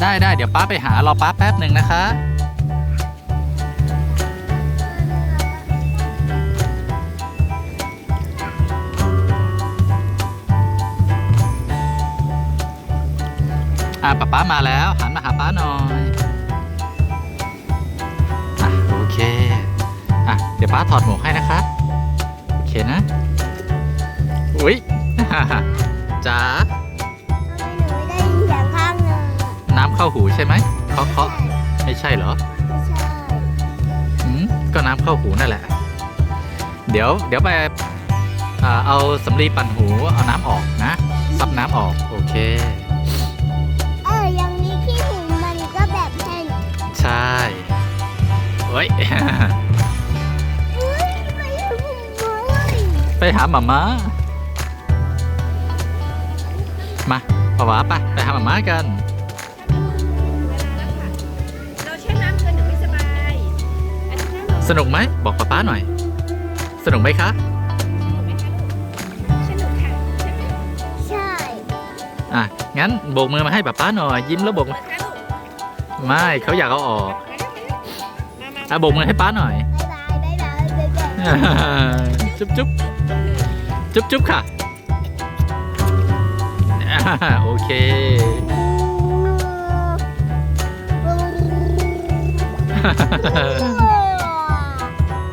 ได้ได้เดี๋ยวป้าไปหารอป้าแป๊บหนึ่งนะคะ อะป้าป้ามาแล้ว หันมาหาป้าหน่อยอะโอเคอะเดี๋ยวป้าถอดหมวกให้นะคะ โอเคนะ อุ้ยจ๋า เข้าหูใช่ไหมเคาะเคาะไม่ใช่เหรอไม่ใช่อืมก็น้ำเข้าหูนั่นแหละ เดี๋ยวเดี๋ยวไปอ่าเอาสำลีปั่นหูเอาน้ำออกนะซับน้ำออกโอเคเออยังมีขี้หูมันก็แบบแผ่นใช่เฮ้ยเฮ้ยไปหูเลยไปหาหมาม้ามาปะวะไปไปหาหมาม้ากัน สนุกไหมบอกป๊าป๊าหน่อย สนุกไหมคะสนุกไหมคะลูกสนุกค่ะใช่ไหมใช่อะ งั้นโบกมือมาให้ป๊าป๊าหน่อย ยิ้มแล้วโบกมือคะลูกไม่เขาอยากเอาออกมาแล้วมาแล้วมามาอะโบกมือให้ป๊าหน่อยบ๊ายบายบ๊ายบายบ๊ายบายจุ๊บจุ๊บจุ๊บจุ๊บค่ะโอเคอืม